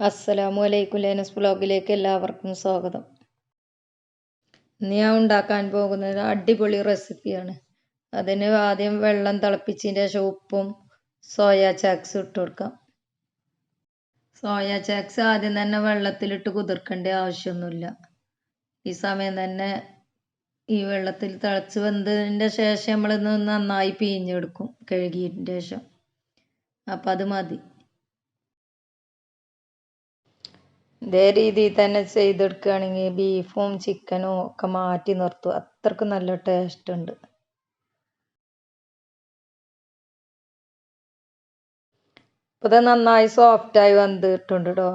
അസ്സലാമു അലൈക്കും ലേനസ് ബ്ലോഗിലേക്ക് എല്ലാവർക്കും സ്വാഗതം. ഇന്ന് ഞാൻ ഉണ്ടാക്കാൻ പോകുന്നത് അടിപൊളി റെസിപ്പിയാണ്. അതിന് ആദ്യം വെള്ളം തിളപ്പിച്ചതിന്റെ ശേഷം ഉപ്പും സോയ ചാക്സ് ഇട്ട് കൊടുക്കാം. സോയ ചാക്സ് ആദ്യം തന്നെ വെള്ളത്തിലിട്ട് കുതിർക്കേണ്ട ആവശ്യമൊന്നുമില്ല. ഈ സമയം തന്നെ ഈ വെള്ളത്തിൽ തിളച്ച് വെന്തതിന്റെ ശേഷം നമ്മളിന്ന് നന്നായി പിഴിഞ്ഞെടുക്കും കഴുകിയതിന്റെ ശേഷം. അപ്പം അത് മതി. ഇതേ രീതിയിൽ തന്നെ ചെയ്തെടുക്കുകയാണെങ്കിൽ ബീഫും ചിക്കനും ഒക്കെ മാറ്റി നിർത്തും. അത്രയ്ക്ക് നല്ല ടേസ്റ്റ് ഉണ്ട്. ഇപ്പം ഇത് നന്നായി സോഫ്റ്റായി വന്നിട്ടുണ്ട് കേട്ടോ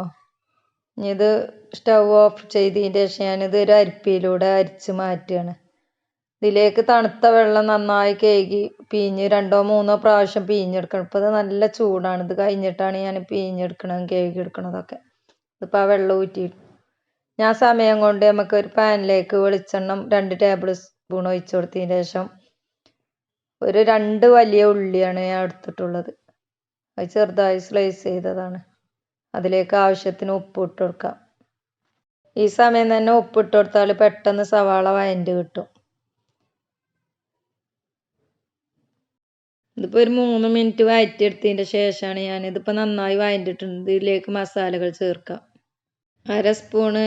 ഇനി ഇത് സ്റ്റവ് ഓഫ് ചെയ്തതിന്റെ ശേഷം ഞാനിത് ഒരു അരിപ്പിയിലൂടെ അരിച്ച് മാറ്റുകയാണ്. ഇതിലേക്ക് തണുത്ത വെള്ളം നന്നായി കേകി പിഴിഞ്ഞ് രണ്ടോ മൂന്നോ പ്രാവശ്യം പിഴിഞ്ഞെടുക്കണം. ഇപ്പോൾ ഇത് നല്ല ചൂടാണ്. ഇത് കഴിഞ്ഞിട്ടാണ് ഞാൻ പിഴിഞ്ഞെടുക്കണതും കേകി എടുക്കണതൊക്കെ ഇതിപ്പോൾ ആ വെള്ളം ഊറ്റി ഞാൻ സമയം കൊണ്ട് നമുക്ക് ഒരു പാനിലേക്ക് വെളിച്ചെണ്ണം രണ്ട് ടേബിൾ സ്പൂൺ ഒഴിച്ചു കൊടുത്തതിന് ശേഷം ഒരു രണ്ട് വലിയ ഉള്ളിയാണ് ഞാൻ എടുത്തിട്ടുള്ളത്. അത് ചെറുതായി സ്ലൈസ് ചെയ്തതാണ്. അതിലേക്ക് ആവശ്യത്തിന് ഉപ്പ് ഇട്ട് കൊടുക്കാം. ഈ സമയം തന്നെ ഉപ്പ് ഇട്ട് കൊടുത്താൽ പെട്ടെന്ന് സവാള വയന്റെ കിട്ടും. ഇതിപ്പോൾ ഒരു മൂന്ന് മിനിറ്റ് വഴറ്റിയെടുത്തതിന്റെ ശേഷമാണ് ഞാനിതിപ്പോൾ നന്നായി വഴറ്റിയിട്ടുണ്ട് ഇതിലേക്ക് മസാലകൾ ചേർക്കാം. അര സ്പൂണ്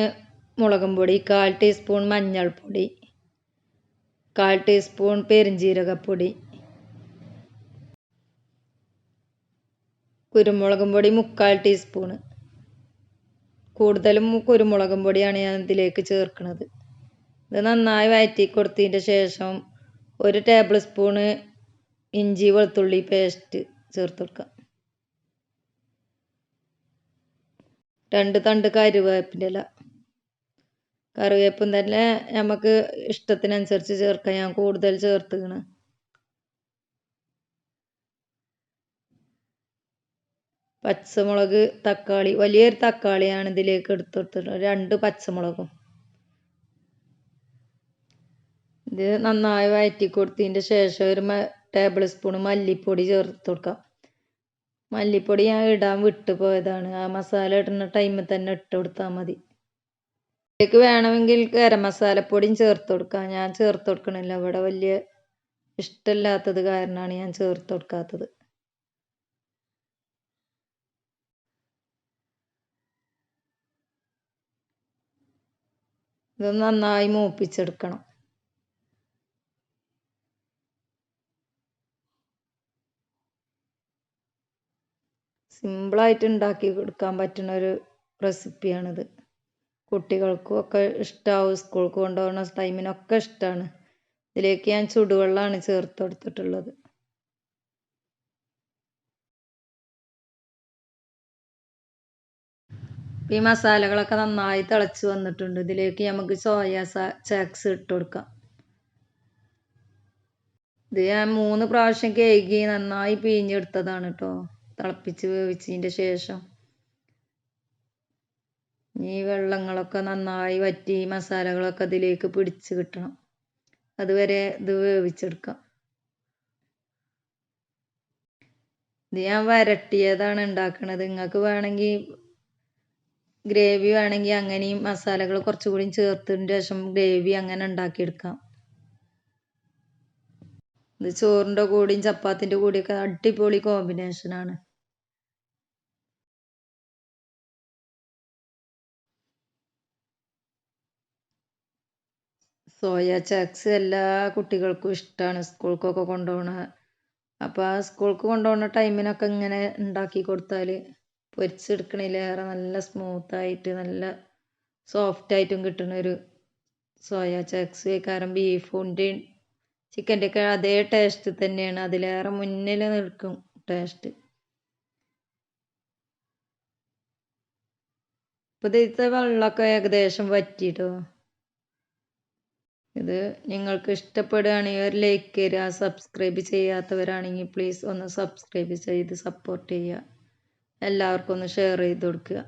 മുളകും പൊടി കാൽ ടീസ്പൂൺ മഞ്ഞൾപ്പൊടി കാൽ ടീസ്പൂൺ പെരിഞ്ജീരകപ്പൊടി കുരുമുളകും പൊടി മുക്കാൽ ടീസ്പൂണ്. കൂടുതലും കുരുമുളകും പൊടിയാണ് ഞാൻ ഇതിലേക്ക് ചേർക്കുന്നത് ഇത് നന്നായി വഴറ്റി കൊടുത്തതിന്റെ ശേഷം ഒരു ടേബിൾ സ്പൂണ് ഇഞ്ചി വെളുത്തുള്ളി പേസ്റ്റ് ചേർത്ത് കൊടുക്കാം രണ്ട് തണ്ട് കരുവേപ്പിന്റെ ഇല. കറിവേപ്പും തന്നെ നമുക്ക് ഇഷ്ടത്തിനനുസരിച്ച് ചേർക്കാം. ഞാൻ കൂടുതൽ ചേർത്തുകണ് പച്ചമുളക് തക്കാളി വലിയൊരു തക്കാളിയാണ് ഇതിലേക്ക് എടുത്തെടുത്തിട്ടുള്ളത്. രണ്ട് പച്ചമുളകും. ഇത് നന്നായി വഴറ്റി കൊടുത്തതിന്റെ ശേഷം ഒരു ടേബിൾ സ്പൂൺ മല്ലിപ്പൊടി ചേർത്ത് കൊടുക്കാം മല്ലിപ്പൊടി ഞാൻ ഇടാൻ വിട്ടു പോയതാണ്. ആ മസാല ഇടുന്ന ടൈമിൽ തന്നെ ഇട്ട് കൊടുത്താൽ മതി. ഇതിലേക്ക് വേണമെങ്കിൽ ഗരം മസാലപ്പൊടിയും ചേർത്ത് കൊടുക്കാം. ഞാൻ ചേർത്ത് കൊടുക്കണില്ല. ഇവിടെ വലിയ ഇഷ്ടമില്ലാത്തത് കാരണമാണ് ഞാൻ ചേർത്ത് കൊടുക്കാത്തത്. ഇത് നന്നായി മൂപ്പിച്ചെടുക്കണം. സിമ്പിളായിട്ട് ഉണ്ടാക്കി കൊടുക്കാൻ പറ്റുന്ന ഒരു റെസിപ്പിയാണിത്. കുട്ടികൾക്കും ഒക്കെ ഇഷ്ടമാവും സ്കൂൾക്ക് കൊണ്ടുപോകുന്ന ടൈമിനൊക്കെ ഇഷ്ടമാണ് ഇതിലേക്ക് ഞാൻ ചുടുവെള്ളമാണ് ചേർത്ത് കൊടുത്തിട്ടുള്ളത്. ഈ മസാലകളൊക്കെ നന്നായി തിളച്ച് വന്നിട്ടുണ്ട്. ഇതിലേക്ക് നമുക്ക് സോയ ചാക്സ് ഇട്ട് കൊടുക്കാം. ഇത് ഞാൻ മൂന്ന് പ്രാവശ്യം കേകി നന്നായി പിഴിഞ്ഞെടുത്തതാണ് കേട്ടോ തിളപ്പിച്ച് വേവിച്ചതിന്റെ ശേഷം ഈ വെള്ളങ്ങളൊക്കെ നന്നായി വറ്റി മസാലകളൊക്കെ അതിലേക്ക് പിടിച്ച് കിട്ടണം. അതുവരെ ഇത് വേവിച്ചെടുക്കാം. ഇത് ഞാൻ വരട്ടിയതാണ് ഉണ്ടാക്കുന്നത് നിങ്ങൾക്ക് വേണമെങ്കിൽ ഗ്രേവി വേണമെങ്കിൽ അങ്ങനെയും മസാലകൾ കുറച്ചുകൂടി ചേർത്തതിന് ശേഷം ഗ്രേവി അങ്ങനെ ഉണ്ടാക്കിയെടുക്കാം. ഇത് ചോറിന്റെ കൂടെയും ചപ്പാത്തിന്റെ കൂടെയൊക്കെ അടിപൊളി കോമ്പിനേഷനാണ്. സോയ ചാക്സ് എല്ലാ കുട്ടികൾക്കും ഇഷ്ടമാണ് സ്കൂൾക്കൊക്കെ കൊണ്ടുപോകണ അപ്പോൾ ആ സ്കൂൾക്ക് കൊണ്ടുപോകുന്ന ടൈമിനൊക്കെ ഇങ്ങനെ ഉണ്ടാക്കി കൊടുത്താൽ പൊരിച്ചെടുക്കണതിലേറെ നല്ല സ്മൂത്തായിട്ട് നല്ല സോഫ്റ്റായിട്ടും കിട്ടുന്ന ഒരു സോയ ചാക്സ് കാരണം ബീഫിന്റെയും ചിക്കന്റെ ഒക്കെ അതേ ടേസ്റ്റ് തന്നെയാണ്. അതിലേറെ മുന്നിൽ നിൽക്കും ടേസ്റ്റ് ഇപ്പോൾ ഇതിലത്തെ വെള്ളമൊക്കെ ഏകദേശം വറ്റിട്ടോ? ഇത് നിങ്ങൾക്ക് ഇഷ്ടപ്പെടുകയാണെങ്കിൽ ഒരു ലൈക്ക് തരിക സബ്സ്ക്രൈബ് ചെയ്യാത്തവരാണെങ്കിൽ പ്ലീസ് ഒന്ന് സബ്സ്ക്രൈബ് ചെയ്ത് സപ്പോർട്ട് ചെയ്യുക. എല്ലാവർക്കും ഒന്ന് ഷെയർ ചെയ്ത് കൊടുക്കുക.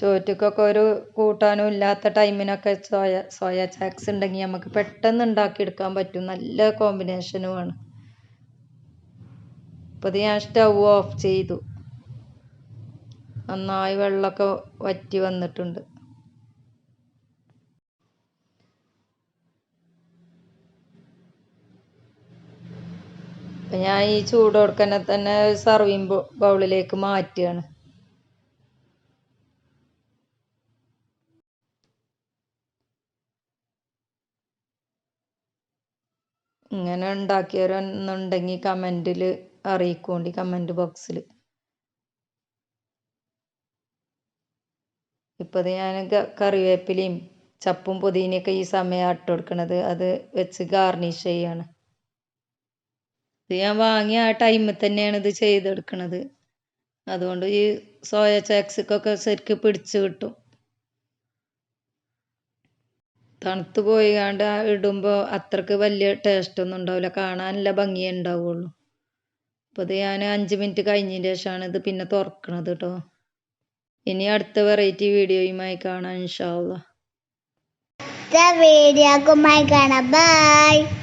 ചോറ്റക്കൊക്കെ ഒരു കൂട്ടാനും ഇല്ലാത്ത ടൈമിനൊക്കെ സോയ സോയ ചാക്സ് ഉണ്ടെങ്കിൽ നമുക്ക് പെട്ടെന്ന് ഉണ്ടാക്കിയെടുക്കാൻ പറ്റും. നല്ല കോമ്പിനേഷനുമാണ് അപ്പോൾ ഞാൻ സ്റ്റവ് ഓഫ് ചെയ്തു. നന്നായി വെള്ളമൊക്കെ വറ്റി വന്നിട്ടുണ്ട്. അപ്പം ഞാൻ ഈ ചൂടോടെ തന്നെ സർവിങ് ബൗളിലേക്ക് മാറ്റുകയാണ്. ഇങ്ങനെ ഉണ്ടാക്കിയവരെന്നുണ്ടെങ്കിൽ കമന്റിൽ അറിയിക്കോണ്ടി കമന്റ് ബോക്സിൽ ഇപ്പോൾ ഞാൻ കറിവേപ്പിലയും ചപ്പും പുതിനയൊക്കെ ഈ സമയം ഇട്ട് അത് വെച്ച് ഗാർണിഷ് ചെയ്യാണ്. ഇത് ഞാൻ വാങ്ങിയ ആ ടൈമിൽ തന്നെയാണ് ഇത് ചെയ്തെടുക്കണത്. അതുകൊണ്ട് ഈ സോയ ചാക്സിക്കൊക്കെ ശരിക്ക് പിടിച്ച് കിട്ടും. തണുത്ത് കണ്ട് ഇടുമ്പോൾ അത്രയ്ക്ക് വലിയ ടേസ്റ്റ് ഒന്നും ഉണ്ടാവില്ല. കാണാനുള്ള ഭംഗിയേ ഉണ്ടാവുള്ളൂ. അപ്പോൾ ഇത് ഞാൻ അഞ്ച് മിനിറ്റ് കഴിഞ്ഞതിന് ശേഷമാണ് ഇത് പിന്നെ തുറക്കണത് കേട്ടോ ഇനി അടുത്ത വെറൈറ്റി വീഡിയോയുമായി കാണാം ഇൻഷാ അള്ളാ. വീഡിയോ കാണാം. ബൈ